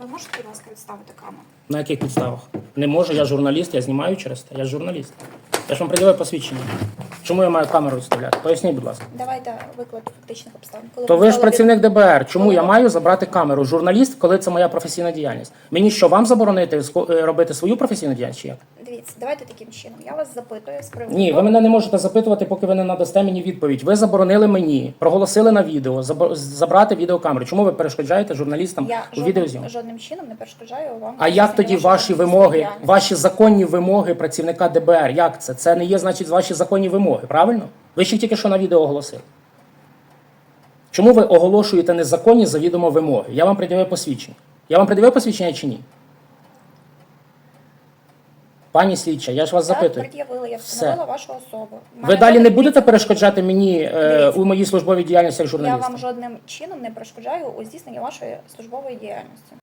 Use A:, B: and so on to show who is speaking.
A: Ви можете, будь ласка, відставити камеру?
B: На яких підставах? Не можу, я журналіст, я знімаю через те. Я ж журналіст. Я ж вам приділяю посвідчення. Чому я маю камеру відставляти? Поясніть, будь ласка.
A: Давайте виклад фактичних обставин. Коли
B: То ви ж
A: взяли
B: працівник ДБР. Чому я маю забрати камеру? Журналіст, коли це моя професійна діяльність. Мені що, вам заборонити ско- е, робити свою професійну діяльність? Чи як?
A: Дивіться, давайте таким чином. Я вас запитую з приводу.
B: Ні, ви мене не можете запитувати, поки ви не надасте мені відповідь. Ви заборонили мені, проголосили на відео, забрати відеокамеру. Чому ви перешкоджаєте журналістам
A: Я
B: у
A: жодним,
B: відеозйомку?
A: жодним чином не перешкоджаю вам.
B: А як тоді ваші вимоги, ваші законні вимоги працівника ДБР? Як це? Це не є, значить, ваші законні вимоги, правильно? Ви ще тільки що на відео оголосили. Чому ви оголошуєте незаконні завідомо вимоги? Я вам пред'явив посвідчення. Я вам пред'явив посвідчення чи ні? Пані слідча, я ж вас
A: Я
B: запитую.
A: пред'явила, я
B: Все.
A: встановила вашу особу.
B: Ви далі не будете перешкоджати мені е,
A: Дивіться.
B: у моїй службовій діяльності як
A: Я
B: журналіста?
A: вам жодним чином не перешкоджаю у здійсненні вашої службової діяльності.